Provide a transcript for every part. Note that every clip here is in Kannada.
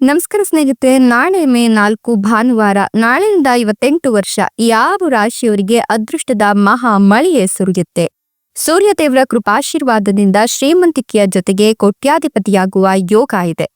ನಮಸ್ಕಾರ ಸ್ನೇಹಿತರೆ, ನಾಳೆ ಮೇ ನಾಲ್ಕು, ಭಾನುವಾರ ನಾಳೆಯಿಂದ ಐವತ್ತೆಂಟು ವರ್ಷ, ಯಾವ ರಾಶಿಯವರಿಗೆ ಅದೃಷ್ಟದ ಮಹಾ ಮಳೆಯೇ ಸುರಿಯುತ್ತೆ? ಸೂರ್ಯದೇವರ ಕೃಪಾಶೀರ್ವಾದದಿಂದ ಶ್ರೀಮಂತಿಕೆಯ ಜೊತೆಗೆ ಕೋಟ್ಯಾಧಿಪತಿಯಾಗುವ ಯೋಗ ಇದೆ.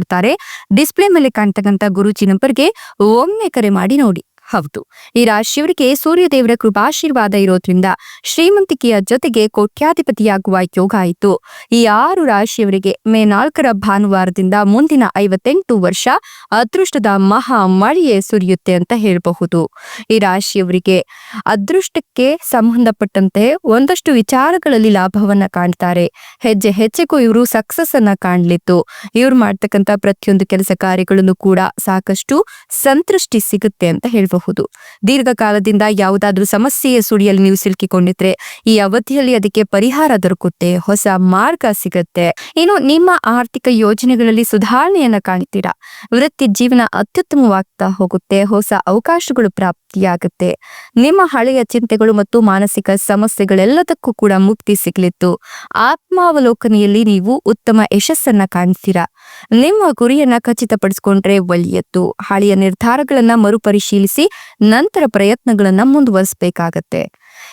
ಮಾಡಿಕೊಡ್ತಾರೆ ಡಿಸ್ಪ್ಲೇ ಮೇಲೆ ಕಾಣ್ತಕ್ಕಂಥ ಗುರು ನಂಬರ್ಗೆ ಒಮ್ಮೆ ಕರೆ ಮಾಡಿ ನೋಡಿ. ಹೌದು. ಈ ರಾಶಿಯವರಿಗೆ ಸೂರ್ಯದೇವರ ಕೃಪಾಶೀರ್ವಾದ ಇರೋದ್ರಿಂದ ಶ್ರೀಮಂತಿಕೆಯ ಜೊತೆಗೆ ಕೋಟ್ಯಾಧಿಪತಿಯಾಗುವ ಯೋಗ ಆಯಿತು. ಈ ಆರು ರಾಶಿಯವರಿಗೆ ಮೇ ನಾಲ್ಕರ ಭಾನುವಾರದಿಂದ ಮುಂದಿನ ಐವತ್ತೆಂಟು ವರ್ಷ ಅದೃಷ್ಟದ ಮಹಾ ಮಳೆಯೇ ಸುರಿಯುತ್ತೆ ಅಂತ ಹೇಳಬಹುದು. ಈ ರಾಶಿಯವರಿಗೆ ಅದೃಷ್ಟಕ್ಕೆ ಸಂಬಂಧಪಟ್ಟಂತೆ ಒಂದಷ್ಟು ವಿಚಾರಗಳಲ್ಲಿ ಲಾಭವನ್ನ ಕಾಣ್ತಾರೆ. ಹೆಜ್ಜೆ ಹೆಜ್ಜೆಗೂ ಇವರು ಸಕ್ಸಸ್ ಅನ್ನ ಕಾಣ್ಲಿತ್ತು ಇವ್ರು ಮಾಡ್ತಕ್ಕಂಥ ಪ್ರತಿಯೊಂದು ಕೆಲಸ ಕಾರ್ಯಗಳನ್ನು ಕೂಡ ಸಾಕಷ್ಟು ಸಂತೃಷ್ಟಿ ಸಿಗುತ್ತೆ ಅಂತ ಹೇಳಬಹುದು. ದೀರ್ಘಕಾಲದಿಂದ ಯಾವುದಾದ್ರೂ ಸಮಸ್ಯೆಯ ಸುಳಿಯಲ್ಲಿ ನೀವು ಸಿಲುಕಿಕೊಂಡಿದ್ರೆ ಈ ಅವಧಿಯಲ್ಲಿ ಅದಕ್ಕೆ ಪರಿಹಾರ ದೊರಕುತ್ತೆ, ಹೊಸ ಮಾರ್ಗ ಸಿಗುತ್ತೆ. ಇನ್ನು ನಿಮ್ಮ ಆರ್ಥಿಕ ಯೋಜನೆಗಳಲ್ಲಿ ಸುಧಾರಣೆಯನ್ನ ಕಾಣ್ತೀರಾ? ವೃತ್ತಿ ಜೀವನ ಅತ್ಯುತ್ತಮವಾಗ್ತಾ ಹೋಗುತ್ತೆ, ಹೊಸ ಅವಕಾಶಗಳು ಪ್ರಾಪ್ತಿಯಾಗುತ್ತೆ. ನಿಮ್ಮ ಹಳೆಯ ಚಿಂತೆಗಳು ಮತ್ತು ಮಾನಸಿಕ ಸಮಸ್ಯೆಗಳೆಲ್ಲದಕ್ಕೂ ಕೂಡ ಮುಕ್ತಿ ಸಿಗಲಿತ್ತು ಆತ್ಮಾವಲೋಕನೆಯಲ್ಲಿ ನೀವು ಉತ್ತಮ ಯಶಸ್ಸನ್ನ ಕಾಣ್ತೀರಾ? ನಿಮ್ಮ ಗುರಿಯನ್ನ ಖಚಿತಪಡಿಸಿಕೊಂಡ್ರೆ ಒಳ್ಳೆಯದ್ದು. ಹಳೆಯ ನಿರ್ಧಾರಗಳನ್ನ ಮರುಪರಿಶೀಲಿಸಿ ನಂತರ ಪ್ರಯತ್ನಗಳನ್ನ ಮುಂದುವರಿಸಬೇಕಾಗತ್ತೆ.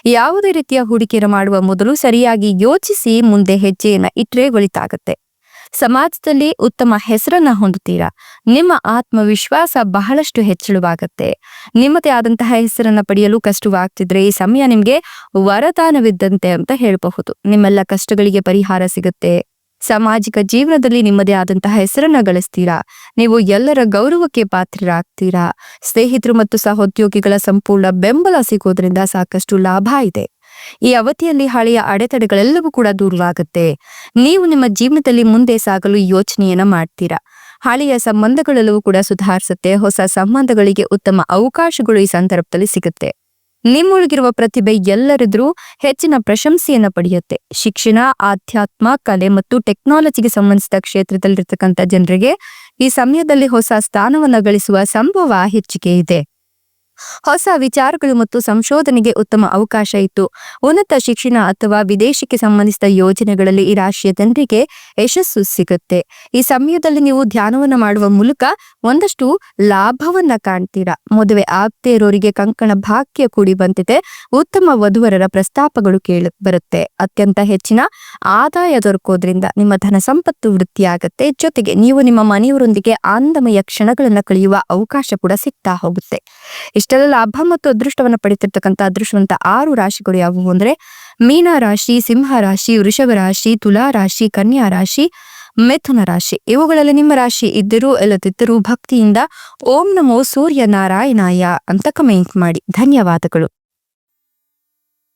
ಯಾವುದೇ ರೀತಿಯ ಹೂಡಿಕೆಯನ್ನು ಮಾಡುವ ಮೊದಲು ಸರಿಯಾಗಿ ಯೋಚಿಸಿ ಮುಂದೆ ಹೆಜ್ಜೆಯನ್ನ ಇಟ್ಟರೆ ಒಳಿತಾಗತ್ತೆ. ಸಮಾಜದಲ್ಲಿ ಉತ್ತಮ ಹೆಸರನ್ನ ಹೊಂದುತ್ತೀರಾ? ನಿಮ್ಮ ಆತ್ಮವಿಶ್ವಾಸ ಬಹಳಷ್ಟು ಹೆಚ್ಚಳವಾಗತ್ತೆ. ನಿಮ್ಮದೇ ಆದಂತಹ ಹೆಸರನ್ನ ಪಡೆಯಲು ಕಷ್ಟವಾಗ್ತಿದ್ರೆ ಈ ಸಮಯ ನಿಮ್ಗೆ ವರದಾನವಿದ್ದಂತೆ ಅಂತ ಹೇಳಬಹುದು. ನಿಮ್ಮೆಲ್ಲ ಕಷ್ಟಗಳಿಗೆ ಪರಿಹಾರ ಸಿಗುತ್ತೆ. ಸಾಮಾಜಿಕ ಜೀವನದಲ್ಲಿ ನಿಮ್ಮದೇ ಆದಂತಹ ಹೆಸರನ್ನ ಗಳಿಸ್ತೀರಾ? ನೀವು ಎಲ್ಲರ ಗೌರವಕ್ಕೆ ಪಾತ್ರರಾಗ್ತೀರಾ? ಸ್ನೇಹಿತರು ಮತ್ತು ಸಹೋದ್ಯೋಗಿಗಳ ಸಂಪೂರ್ಣ ಬೆಂಬಲ ಸಿಗೋದ್ರಿಂದ ಸಾಕಷ್ಟು ಲಾಭ ಇದೆ. ಈ ಅವಧಿಯಲ್ಲಿ ಹಳೆಯ ಅಡೆತಡೆಗಳೆಲ್ಲವೂ ಕೂಡ ದೂರವಾಗುತ್ತೆ. ನೀವು ನಿಮ್ಮ ಜೀವನದಲ್ಲಿ ಮುಂದೆ ಸಾಗಲು ಯೋಚನೆಯನ್ನ ಮಾಡ್ತೀರಾ? ಹಳೆಯ ಸಂಬಂಧಗಳೆಲ್ಲವೂ ಕೂಡ ಸುಧಾರಿಸುತ್ತೆ. ಹೊಸ ಸಂಬಂಧಗಳಿಗೆ ಉತ್ತಮ ಅವಕಾಶಗಳು ಈ ಸಂದರ್ಭದಲ್ಲಿ ಸಿಗುತ್ತೆ. ನಿಮ್ಮೊಳಗಿರುವ ಪ್ರತಿಭೆ ಎಲ್ಲರಿದ್ರೂ ಹೆಚ್ಚಿನ ಪ್ರಶಂಸೆಯನ್ನ ಪಡೆಯುತ್ತೆ. ಶಿಕ್ಷಣ, ಆಧ್ಯಾತ್ಮ, ಕಲೆ ಮತ್ತು ಟೆಕ್ನಾಲಜಿಗೆ ಸಂಬಂಧಿಸಿದ ಕ್ಷೇತ್ರದಲ್ಲಿರ್ತಕ್ಕಂಥ ಜನರಿಗೆ ಈ ಸಮಯದಲ್ಲಿ ಹೊಸ ಸ್ಥಾನವನ್ನ ಗಳಿಸುವ ಸಂಭವ ಹೆಚ್ಚಿಗೆ ಇದೆ. ಹೊಸ ವಿಚಾರಗಳು ಮತ್ತು ಸಂಶೋಧನೆಗೆ ಉತ್ತಮ ಅವಕಾಶ ಇತ್ತು. ಉನ್ನತ ಶಿಕ್ಷಣ ಅಥವಾ ವಿದೇಶಕ್ಕೆ ಸಂಬಂಧಿಸಿದ ಯೋಜನೆಗಳಲ್ಲಿ ಈ ರಾಶಿಯ ಜನರಿಗೆ ಯಶಸ್ಸು ಸಿಗುತ್ತೆ. ಈ ಸಮಯದಲ್ಲಿ ನೀವು ಧ್ಯಾನವನ್ನು ಮಾಡುವ ಮೂಲಕ ಒಂದಷ್ಟು ಲಾಭವನ್ನ ಕಾಣ್ತೀರಾ. ಮದುವೆ ಆಪ್ತೆ ಇರೋರಿಗೆ ಕಂಕಣ ಭಾಗ್ಯ ಕೂಡಿ ಬಂದಿದೆ. ಉತ್ತಮ ವಧುವರರ ಪ್ರಸ್ತಾಪಗಳು ಕೇಳಿ ಬರುತ್ತೆ. ಅತ್ಯಂತ ಹೆಚ್ಚಿನ ಆದಾಯ ದೊರಕೋದ್ರಿಂದ ನಿಮ್ಮ ಧನ ಸಂಪತ್ತು ವೃದ್ಧಿಯಾಗತ್ತೆ. ಜೊತೆಗೆ ನೀವು ನಿಮ್ಮ ಮನೆಯವರೊಂದಿಗೆ ಆನಂದಮಯ ಕ್ಷಣಗಳನ್ನ ಕಳೆಯುವ ಅವಕಾಶ ಕೂಡ ಸಿಗ್ತಾ ಹೋಗುತ್ತೆ. ಇಷ್ಟೆಲ್ಲ ಲಾಭ ಮತ್ತು ಅದೃಷ್ಟವನ್ನು ಪಡಿತಿರ್ತಕ್ಕಂಥ ಅದೃಷ್ಟವಂತ ಆರು ರಾಶಿಗಳು ಯಾವುವು ಅಂದ್ರೆ ಮೀನ ರಾಶಿ, ಸಿಂಹ ರಾಶಿ, ವೃಷಭ ರಾಶಿ, ತುಲಾ ರಾಶಿ, ಕನ್ಯಾ ರಾಶಿ, ಮಿಥುನ ರಾಶಿ. ಇವುಗಳಲ್ಲಿ ನಿಮ್ಮ ರಾಶಿ ಇದ್ದರೂ ಇಲ್ಲದಿದ್ದರೂ ಭಕ್ತಿಯಿಂದ ಓಂ ನಮೋ ಸೂರ್ಯ ನಾರಾಯಣಾಯ ಅಂತ ಕಮೆಂಟ್ ಮಾಡಿ. ಧನ್ಯವಾದಗಳು.